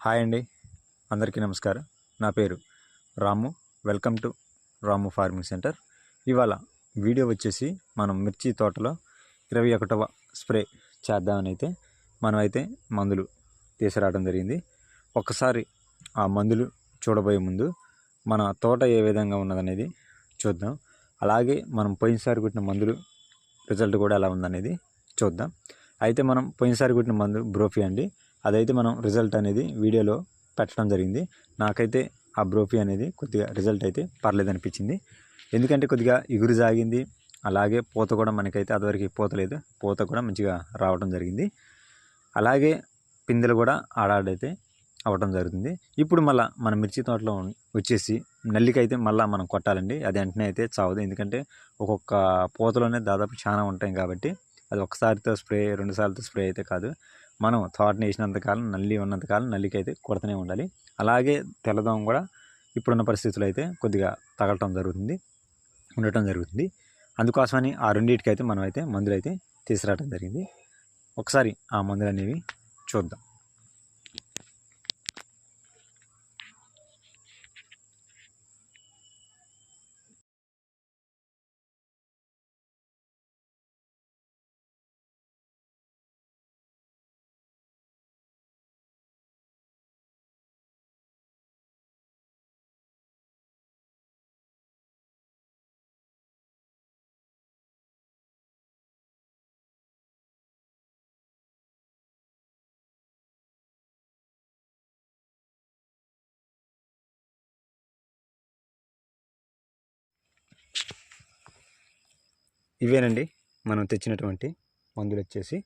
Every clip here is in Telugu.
హాయ్ అండి. అందరికీ నమస్కారం. నా పేరు Ramu. Welcome to Ramu farming centre. ఇవాళ వీడియో వచ్చేసి మనం మిర్చి తోటలో ఇరవై ఒకటవ స్ప్రే చేద్దామని అయితే మనం అయితే మందులు తీసుకురావడం జరిగింది. ఒక్కసారి ఆ మందులు చూడబోయే ముందు మన తోట ఏ విధంగా ఉన్నదనేది చూద్దాం. అలాగే మనం పోయినసారి కొట్టిన మందులు రిజల్ట్ కూడా ఎలా ఉందనేది చూద్దాం. అయితే మనం పోయినసారి కొట్టిన మందు బ్రోఫీ అండి. అదైతే మనం రిజల్ట్ అనేది వీడియోలో పెట్టడం జరిగింది. నాకైతే ఆ బ్రోఫీ అనేది కొద్దిగా రిజల్ట్ అయితే పర్లేదు అనిపించింది ఎందుకంటే కొద్దిగా ఇగురు జాగింది. అలాగే పూత కూడా మనకైతే అదివరకు పూత లేదు. పూత కూడా మంచిగా రావడం జరిగింది. అలాగే పిందెలు కూడా ఆడాడైతే అవ్వడం జరుగుతుంది. ఇప్పుడు మళ్ళీ మన మిర్చి తోటలో వచ్చేసి నల్లికైతే మళ్ళీ మనం కొట్టాలండి. అది వెంటనే అయితే చావదు. ఎందుకంటే ఒక్కొక్క పూతలోనే దాదాపు చాలా ఉంటాయి కాబట్టి అది ఒకసారితో స్ప్రే రెండుసార్లతో స్ప్రే అయితే కాదు. మనం తోటని వేసినంతకాలం నల్లి ఉన్నంతకాలం నల్లికి అయితే కొడుతూనే ఉండాలి. అలాగే తెల్లదోమ కూడా ఇప్పుడున్న పరిస్థితులు అయితే కొద్దిగా తగలటం జరుగుతుంది ఉండటం జరుగుతుంది. అందుకోసమని ఆ రెండింటికి అయితే మనం అయితే మందులు అయితే తీసుకురావడం జరిగింది. ఒకసారి ఆ మందులు అనేవి చూద్దాం. ఇవేనండి. మనం తెచ్చినటువంటి మందులు వచ్చేసి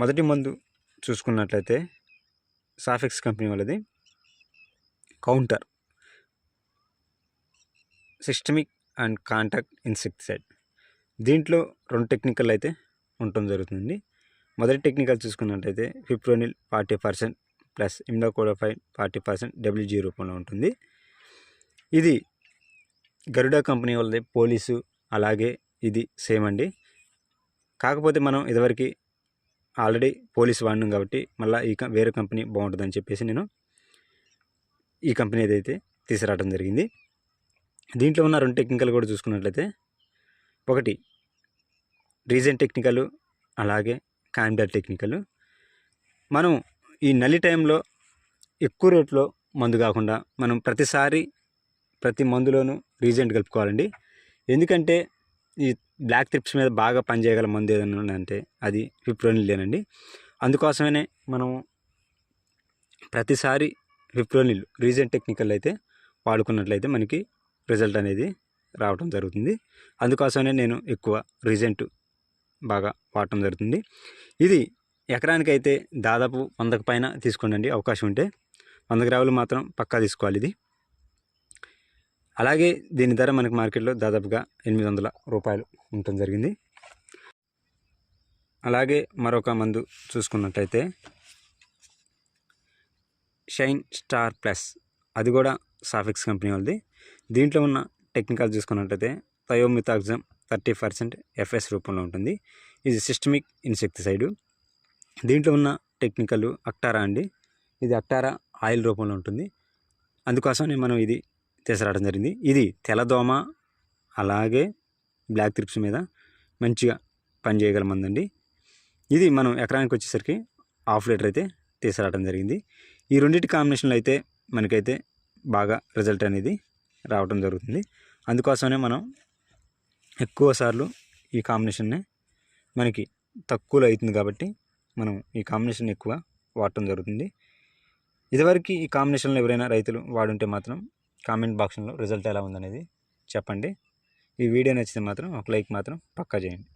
మొదటి మందు చూసుకున్నట్లయితే సాఫెక్స్ కంపెనీ వాళ్ళది. Counter. Systemic and contact insecticide. దీంట్లో రెండు టెక్నికల్ అయితే ఉండటం జరుగుతుంది మొదటి టెక్నికల్ చూసుకున్నట్లయితే fipronil forty percent plus ఇమ్డాకోడోఫైన్ forty percent WG రూపంలో ఉంటుంది. ఇది గరుడా కంపెనీ వాళ్ళది పోలీసు అలాగే ఇది సేమ్ అండి. కాకపోతే మనం ఇదివరకు ఆల్రెడీ పోలీస్ వాడినాం కాబట్టి మళ్ళీ ఈ కం- వేరే కంపెనీ బాగుంటుందని చెప్పేసి నేను ఈ కంపెనీ ఏదైతే తీసుకురావడం జరిగింది. దీంట్లో ఉన్న రెండు టెక్నికల్ కూడా చూసుకున్నట్లయితే ఒకటి రీజన్ టెక్నికల్ అలాగే కాండర్ టెక్నికల్. మనం ఈ నల్లి టైంలో ఎక్కువ రేట్లో మందు కాకుండా మనం ప్రతిసారి ప్రతి మందులోనూ రీజెంట్ కలుపుకోవాలండి. ఎందుకంటే ఈ బ్లాక్ త్రిప్స్ మీద బాగా పనిచేయగల మందు ఏదైనా ఉందంటే అది ఫిప్రోనిలేనండి అందుకోసమనే మనం ప్రతిసారి ఫిప్రోనిల్ రీజెంట్ టెక్నికల్ అయితే వాడుకున్నట్లయితే మనకి రిజల్ట్ అనేది రావడం జరుగుతుంది. అందుకోసమే నేను ఎక్కువ రీజెంట్ బాగా వాడటం జరుగుతుంది. ఇది ఎకరానికైతే దాదాపు వందకు పైన తీసుకోండి అవకాశం ఉంటే. వంద గ్రాములు మాత్రం పక్కా తీసుకోవాలి ఇది. అలాగే దీని ధర మనకి మార్కెట్లో దాదాపుగా ఎనిమిది వందల రూపాయలు ఉండటం జరిగింది. అలాగే మరొక మందు చూసుకున్నట్టయితే షైన్ స్టార్ ప్లస్ అది కూడా సాఫిక్స్ కంపెనీ వాళ్ళది. దీంట్లో ఉన్న టెక్నికల్ చూసుకున్నట్టయితే థయోమితాగ్జమ్ థర్టీ పర్సెంట్ ఎఫ్ఎస్ రూపంలో ఉంటుంది. ఇది సిస్టమిక్ ఇన్సెక్టిసైడ్ దీంట్లో ఉన్న టెక్నికల్ అక్టారా అండి. ఇది అక్టారా ఆయిల్ రూపంలో ఉంటుంది. అందుకోసమే మనం ఇది తీసుకురావడం జరిగింది. ఇది తెల్లదోమ అలాగే బ్లాక్ త్రిప్స్ మీద మంచిగా పనిచేయగల మందండి. ఇది మనం ఎకరానికి వచ్చేసరికి హాఫ్ లీటర్ అయితే తీసుకురావడం జరిగింది. ఈ రెండింటి కాంబినేషన్లో అయితే మనకైతే బాగా రిజల్ట్ అనేది రావడం జరుగుతుంది. అందుకోసమే మనం ఎక్కువ సార్లు ఈ కాంబినేషన్నే మనకి తక్కువలో అవుతుంది కాబట్టి మనం ఈ కాంబినేషన్ ఎక్కువ వాడటం జరుగుతుంది. ఇదివరకు ఈ కాంబినేషన్లో ఎవరైనా రైతులు వాడుంటే మాత్రం కామెంట్ బాక్స్లో రిజల్ట్ ఎలా ఉందనేది చెప్పండి. ఈ వీడియో నచ్చితే మాత్రం ఒక లైక్ మాత్రం పక్కా చేయండి.